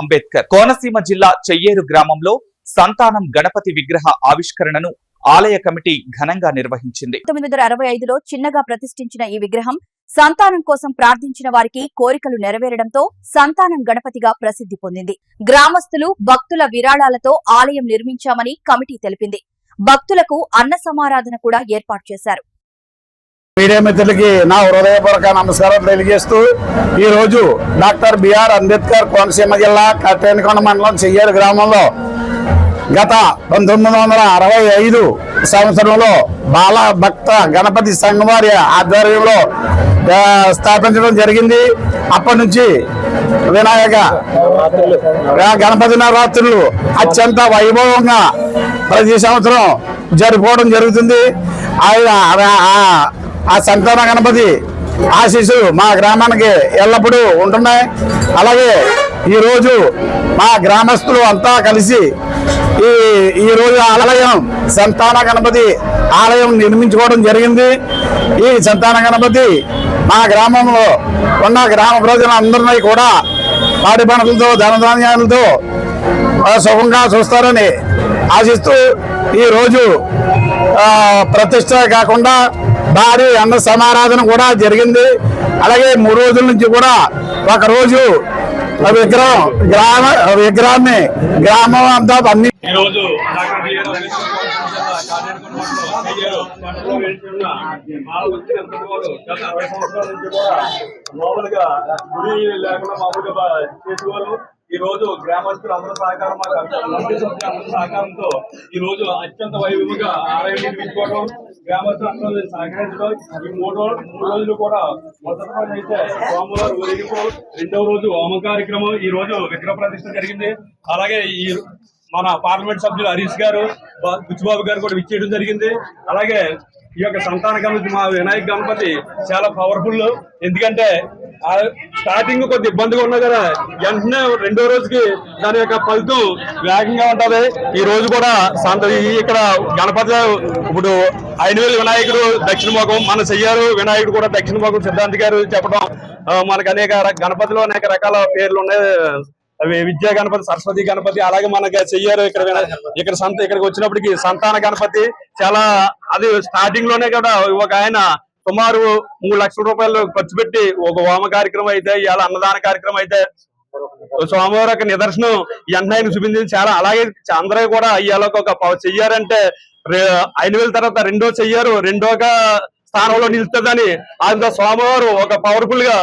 అంబేద్కర్. కోనసీమ జిల్లా చెయ్యేరు గ్రామంలో సంతానం గణపతి విగ్రహ ఆవిష్కరణను ఆలయ కమిటీ ఘనంగా నిర్వహించింది. పంతొమ్మిది వందల అరవై ఐదులో చిన్నగా ప్రతిష్ఠించిన ఈ విగ్రహం సంతానం కోసం ప్రార్థించిన వారికి కోరికలు నెరవేరడంతో సంతానం గణపతిగా ప్రసిద్ధి పొందింది. గ్రామస్తులు భక్తుల విరాళాలతో ఆలయం నిర్మించామని కమిటీ తెలిపింది. భక్తులకు అన్న సమారాధన కూడా ఏర్పాటు చేశారు. మీడియా మిత్రులకి నా హృదయపూర్వక నమస్కారం తెలియజేస్తూ ఈరోజు డాక్టర్ బిఆర్ అంబేద్కర్ కోనసీమ జిల్లా కట్టేనికొండ మండలం చెయ్యేరు గ్రామంలో గత పంతొమ్మిది వందల అరవై ఐదు సంవత్సరంలో బాల భక్త గణపతి సంఘం వారి ఆధ్వర్యంలో స్థాపించడం జరిగింది. అప్పటి నుంచి వినాయక గణపతి నవరాత్రులు అత్యంత వైభవంగా ప్రతి సంవత్సరం జరుపుకోవడం జరుగుతుంది. ఆయన ఆ- సంతాన గణపతి ఆశీస్సు మా గ్రామానికి ఎల్లప్పుడూ ఉంటున్నాయి. అలాగే ఈరోజు మా గ్రామస్తులు అంతా కలిసి ఈ ఈ రోజు ఆలయం సంతాన గణపతి ఆలయం నిర్మించుకోవడం జరిగింది. ఈ సంతాన గణపతి మా గ్రామంలో ఉన్న గ్రామ ప్రజలందరినీ కూడా పాడి పనులతో ధనధాన్యాలతో సుఖంగా చూస్తారని ఆశిస్తూ ఈరోజు ప్రతిష్ట కాకుండా భారీ అన్న సమారాధన కూడా జరిగింది. అలాగే మూడు రోజుల నుంచి కూడా ఒకరోజు విగ్రహం గ్రామ విగ్రహాన్ని గ్రామం అంతా అన్ని ఈ రోజు మామూలుగా గుడి లేకుండా మామూలుగా ఈ రోజు గ్రామస్తులు అందరూ సహకారం సహకారంతో ఈ రోజు అత్యంత వైభవంగా ఆలయం నిర్మించుకోవడం గ్రామస్తులు అందరూ సహకరించడం ఈ మూడు మూడు రోజులు కూడా మొదటి రోజు అయితే స్వామివారు ఊరేగింపు రెండవ రోజు హోమ కార్యక్రమం ఈ రోజు విగ్రహ ప్రతిష్ట జరిగింది. అలాగే ఈ మన పార్లమెంట్ సభ్యులు హరీష్ గారు బా- బుచ్చిబాబు గారు కూడా విచ్చేయడం జరిగింది. అలాగే ఈ యొక్క సంతాన గణపతి మా వినాయక గణపతి చాలా పవర్ఫుల్ ఎందుకంటే ఆ స్టార్టింగ్ కొద్ది ఇబ్బందిగా ఉన్నా కదా వెంటనే రెండో రోజుకి దాని యొక్క ఫలితం వేగంగా ఉంటది. ఈ రోజు కూడా సంత ఇక్కడ గణపతి ఇప్పుడు ఐనవేలు వినాయకుడు దక్షిణ ముఖం మన చెయ్యారు వినాయకుడు కూడా దక్షిణ ముఖం సిద్ధాంతి గారు చెప్పడం మనకు అనేక గణపతిలో అనేక రకాల పేర్లు ఉన్నాయి. అవి విద్యా గణపతి సరస్వతి గణపతి అలాగే మనకి చెయ్యారు ఇక్కడ ఇక్కడ సంత ఇక్కడికి వచ్చినప్పటికి సంతాన గణపతి చాలా అది స్టార్టింగ్లోనే కూడా ఒక ఆయన సుమారు మూడు లక్షల రూపాయలు ఖర్చు పెట్టి ఒక హోమ కార్యక్రమం అయితే ఇవాళ అన్నదాన కార్యక్రమం అయితే సోమవారం యొక్క నిదర్శనం వెంటనే చూపించింది. చాలా అలాగే అందరూ కూడా ఇవాళ ఒక చెయ్యారంటే ఐదు వేల తర్వాత రెండో చెయ్యారు రెండోగా స్థానంలో నిలుస్తుందని. అంత సోమవారం ఒక పవర్ఫుల్గా